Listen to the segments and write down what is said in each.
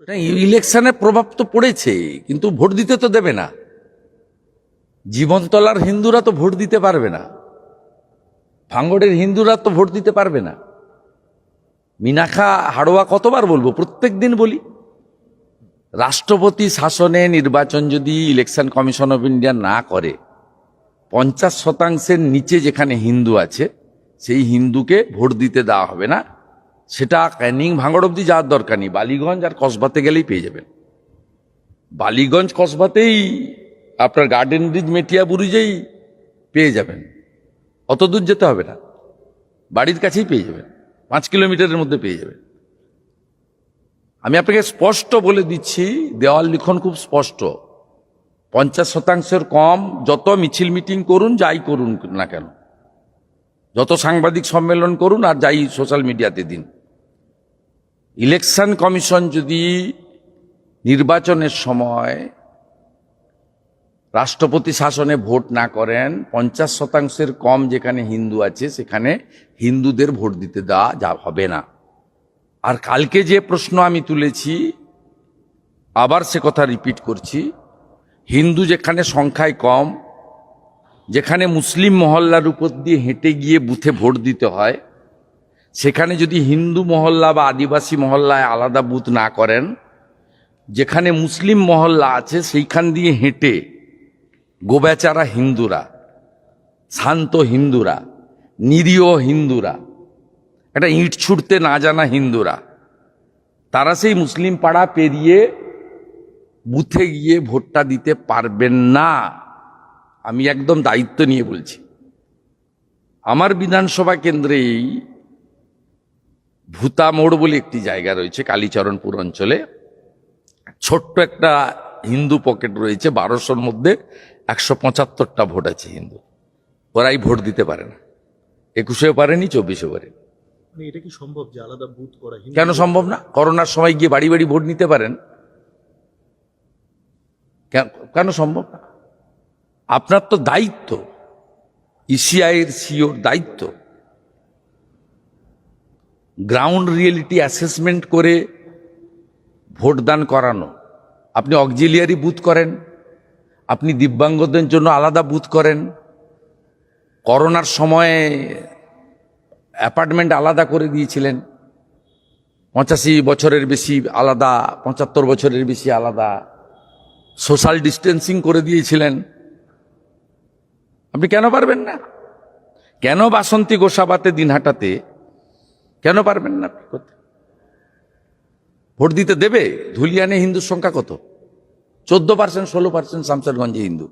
না, ইলেকশনের প্রভাব তো পড়েছে কিন্তু ভোট দিতে তো দেবে না। জীবনতলার হিন্দুরা তো ভোট দিতে পারবে না। ভাঙ্গড়ের হিন্দুরা তো ভোট দিতে পারবে না। মিনাখা হাড়োয়া কতবার বলব? প্রত্যেক দিন বলি। রাষ্ট্রপতি শাসনে নির্বাচন যদি ইলেকশন কমিশন অফ ইন্ডিয়া না করে পঞ্চাশ শতাংশের নিচে যেখানে হিন্দু আছে সেই হিন্দুকে ভোট দিতে দেওয়া হবে না। সেটা ক্যানিং ভাঙড় অব্দি যাওয়ার দরকার নেই। বালিগঞ্জ আর কসবাতে গেলেই পেয়ে যাবেন। বালিগঞ্জ কসবাতেই আপনার গার্ডেন ব্রিজ মেটিয়া বুরুজেই পেয়ে যাবেন। অত দূর যেতে হবে না। বাড়ির কাছেই পেয়ে যাবেন। পাঁচ কিলোমিটারের মধ্যে পেয়ে যাবেন। আমি আপনাকে স্পষ্ট বলে দিচ্ছি, দেওয়াল লিখন খুব স্পষ্ট। পঞ্চাশ শতাংশের কম যত মিছিল মিটিং করুন, যাই করুন না কেন। যত সাংবাদিক সম্মেলন করুন আর যাই সোশ্যাল মিডিয়াতে দিন। ইলেকশন কমিশন যদি নির্বাচনের সময় রাষ্ট্রপতি শাসনে ভোট না করেন, পঞ্চাশ শতাংশের কম যেখানে হিন্দু আছে, সেখানে হিন্দুদের ভোট দিতে দেওয়া যা হবে না। আর কালকে যে প্রশ্ন আমি তুলেছি, আবার সে কথা রিপিট করছি, হিন্দু যেখানে সংখ্যায় কম, যেখানে মুসলিম মহল্লার উপর দিয়ে হেঁটে গিয়ে বুথে ভোট দিতে হয় সেখানে যদি হিন্দু মহল্লা বা আদিবাসী মহল্লায় আলাদা বুথ না করেন, যেখানে মুসলিম মহল্লা আছে, সেইখান দিয়ে হেঁটে গোবেচারা হিন্দুরা, শান্ত হিন্দুরা, নিরীহ হিন্দুরা, একটা ইট ছুটতে না জানা হিন্দুরা, তারা সেই মুসলিম পাড়া পেরিয়ে বুথে গিয়ে ভোটটা দিতে পারবেন না। আমি একদম দায়িত্ব নিয়ে বলছি। আমার বিধানসভা কেন্দ্রেই ভূতা মোড় বলে একটি জায়গা রয়েছে কালীচরণপুর অঞ্চলে। ছোট্ট একটা হিন্দু পকেট রয়েছে বারোশোর মধ্যে একশো পঁচাত্তরটা ভোট আছে হিন্দু। ওরাই ভোট দিতে পারে না। একুশেও পারেনি চব্বিশেও পারেনি। মানে এটা কি সম্ভব যে আলাদা বুথ করা কেন সম্ভব না? করোনার সময় গিয়ে বাড়ি বাড়ি ভোট নিতে পারেন। কেন- কেন সম্ভব না? আপনার তো দায়িত্ব। ইসিআইয়ের সিওর দায়িত্ব। গ্রাউন্ড রিয়েলিটি অ্যাসেসমেন্ট করে ভোটদান করানো। আপনি অক্সিলিয়ারি বুথ করেন, আপনি দিব্যাঙ্গদের জন্য আলাদা বুথ করেন। করোনার সময়ে অ্যাপার্টমেন্ট আলাদা করে দিয়েছিলেন। পঁচাশি বছরের বেশি আলাদা, পঁচাত্তর বছরের বেশি আলাদা। সোশ্যাল ডিস্টেন্সিং করে দিয়েছিলেন। আপনি কেন পারবেন না? কেন বাসন্তী গোসাবাতে দিনহাটাতে কেন পারবেন না? আপনি করতে ভোট দিতে দেবে? ধুলিয়ানে হিন্দুর সংখ্যা কত? চোদ্দ পার্সেন্ট, ষোলো পার্সেন্ট শামসারগঞ্জে হিন্দু।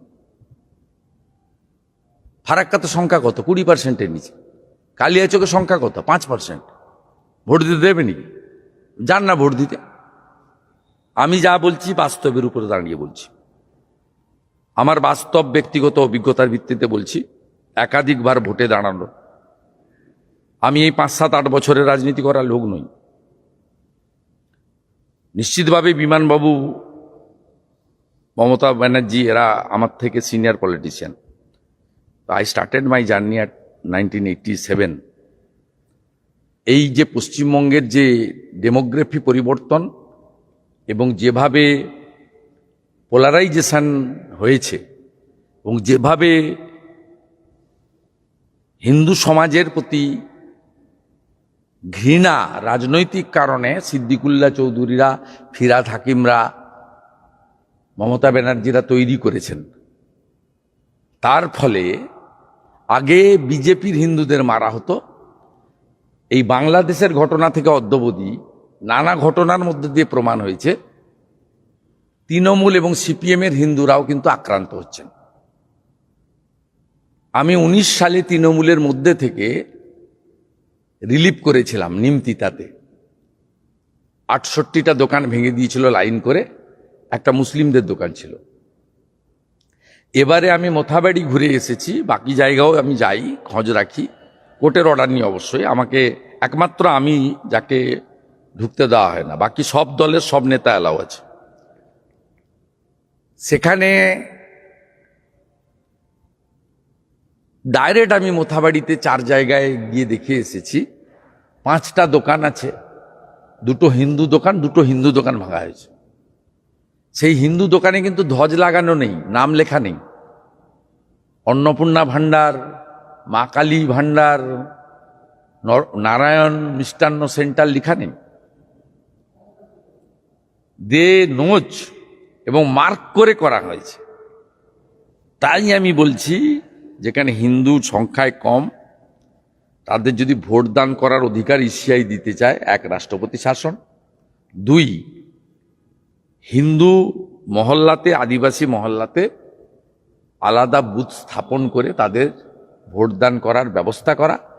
ফারাক্কাতে সংখ্যা কত? কুড়ি পার্সেন্টের নিচে। কালিয়াচকের সংখ্যা কত? পাঁচ পার্সেন্ট। ভোট দিতে দেবে নাকি? যান না ভোট দিতে। আমি যা বলছি বাস্তবের উপরে দাঁড়িয়ে বলছি। আমার বাস্তব ব্যক্তিগত অভিজ্ঞতার ভিত্তিতে বলছি, একাধিকবার ভোটে দাঁড়ানো। আমি এই পাঁচ, সাত, আট বছরের রাজনীতি করার লোক নই। নিশ্চিতভাবে বিমানবাবু, মমতা ব্যানার্জি, এরা আমার থেকে senior politician I started my journey at nineteen eighty seven এই যে পশ্চিমবঙ্গের যে ডেমোগ্রাফি পরিবর্তন এবং যেভাবে পোলারাইজেশন হয়েছে এবং যেভাবে হিন্দু সমাজের প্রতি ঘৃণা রাজনৈতিক কারণে সিদ্দিকুল্লাহ চৌধুরীরা, ফিরাদ হাকিমরা, মমতা ব্যানার্জিরা তৈরি করেছেন। তার ফলে আগে বিজেপির হিন্দুদের মারা হতো। এই বাংলাদেশের ঘটনা থেকে অদ্যবধি নানা ঘটনার মধ্যে দিয়ে প্রমাণ হয়েছে। তৃণমূল এবং সিপিএমের হিন্দুরাও কিন্তু আক্রান্ত হচ্ছেন। আমি উনিশ সালে তৃণমূলের মধ্যে থেকে রিলিফ করেছিলাম নিমতিতাতে। আটষট্টিটা দোকান ভেঙে দিয়েছিল, লাইন করে। একটা মুসলিমদের দোকান ছিল। এবারে আমি মোথাবাড়ি ঘুরে এসেছি, বাকি জায়গাও আমি যাই, খোঁজ রাখি। কোর্টের অর্ডার নিয়ে অবশ্যই। আমাকে একমাত্র আমি যাকে ঢুকতে দেওয়া হয় না, বাকি সব দলের সব নেতা অ্যালাউ আছে। সেখানে ডাইরেক্ট আমি মোথাবাড়িতে চার জায়গায় গিয়ে দেখে এসেছি। পাঁচটা দোকান আছে, দুটো হিন্দু দোকান, দুটো হিন্দু দোকান ভাঙা হয়েছে। সেই হিন্দু দোকানে কিন্তু ধ্বজ লাগানো নেই, নাম লেখা নেই। অন্নপূর্ণা ভাণ্ডার, মা কালী ভাণ্ডার, নর- নারায়ণ মিষ্টান্ন সেন্টার লেখা নেই। দে নোচ এবং মার্ক করে করা হয়েছে। তাই আমি বলছি যেখানে হিন্দু সংখ্যায় কম, তাদের যদি ভোটদান করার অধিকার ইসিআই দিতে চায়, এক রাষ্ট্রপতি শাসন। দুই, হিন্দু মহল্লাতে, আদিবাসী মহল্লাতে আলাদা বুথ স্থাপন করে তাদের ভোটদান করার ব্যবস্থা করা।